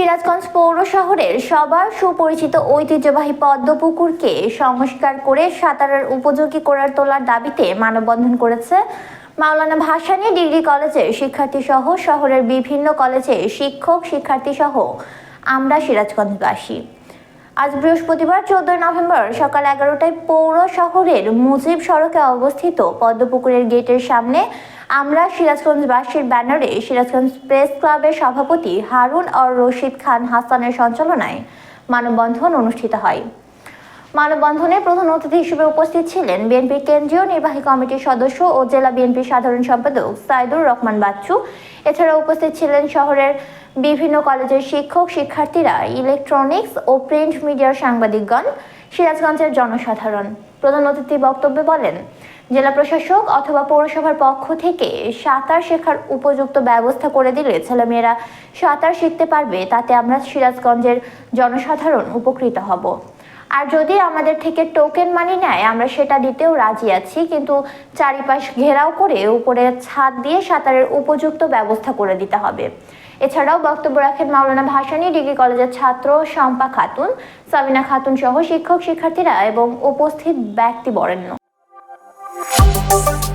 সিরাজগঞ্জ পৌর শহরের সবার সুপরিচিত ঐতিহ্যবাহী পদ্মপুকুরকে সংস্কার করে সাঁতারের উপযোগী করার তোলার দাবিতে মানববন্ধন করেছে মাওলানা ভাসানী ডিগ্রি কলেজের শিক্ষার্থী সহ শহরের বিভিন্ন কলেজে শিক্ষক শিক্ষার্থী সহ আমরা সিরাজগঞ্জবাসী। আজ বৃহস্পতিবার চোদ্দই নভেম্বর সকাল এগারোটায় পৌর শহরের মুজিব সড়কে অবস্থিত পদ্মপুকুরের গেটের সামনে আমরা সিরাজগঞ্জবাসীর ব্যানারে সিরাজগঞ্জ প্রেস ক্লাবের সভাপতি হারুন অর রশিদ খান হাসানের সঞ্চালনায় মানববন্ধন অনুষ্ঠিত হয়। মানববন্ধনে প্রধান অতিথি হিসেবে উপস্থিত ছিলেন বিএনপির কেন্দ্রীয় নির্বাহী কমিটির সদস্য ও জেলা বিএনপির সাধারণ সম্পাদক সাইদুর রহমান বাচ্চু। এছাড়া উপস্থিত ছিলেন শহরের বিভিন্ন কলেজের শিক্ষক, শিক্ষার্থীরা, ইলেকট্রনিক্স ও প্রিন্ট মিডিয়ার সাংবাদিকগণ, সিরাজগঞ্জের জনসাধারণ। প্রধান অতিথি বক্তব্যে বলেন জেলা প্রশাসক অথবা পৌরসভার পক্ষ থেকে সাঁতার শেখার উপযুক্ত ব্যবস্থা করে দিলে ছেলেমেয়েরা সাঁতার শিখতে পারবে, তাতে আমরা সিরাজগঞ্জের জনসাধারণ উপকৃত হব। আর যদি আমাদের থেকে টোকেন মানি নেয়, আমরা সেটা দিতেও রাজি আছি, কিন্তু চারিপাশ ঘেরাও করে উপরে ছাদ দিয়ে সাঁতারের উপযুক্ত ব্যবস্থা করে দিতে হবে। এছাড়াও বক্তব্য রাখেন মাওলানা ভাসানী, ডিগ্রি কলেজের ছাত্র শম্পা খাতুন, সাবিনা খাতুন সহ শিক্ষক শিক্ষার্থীরা এবং উপস্থিত Música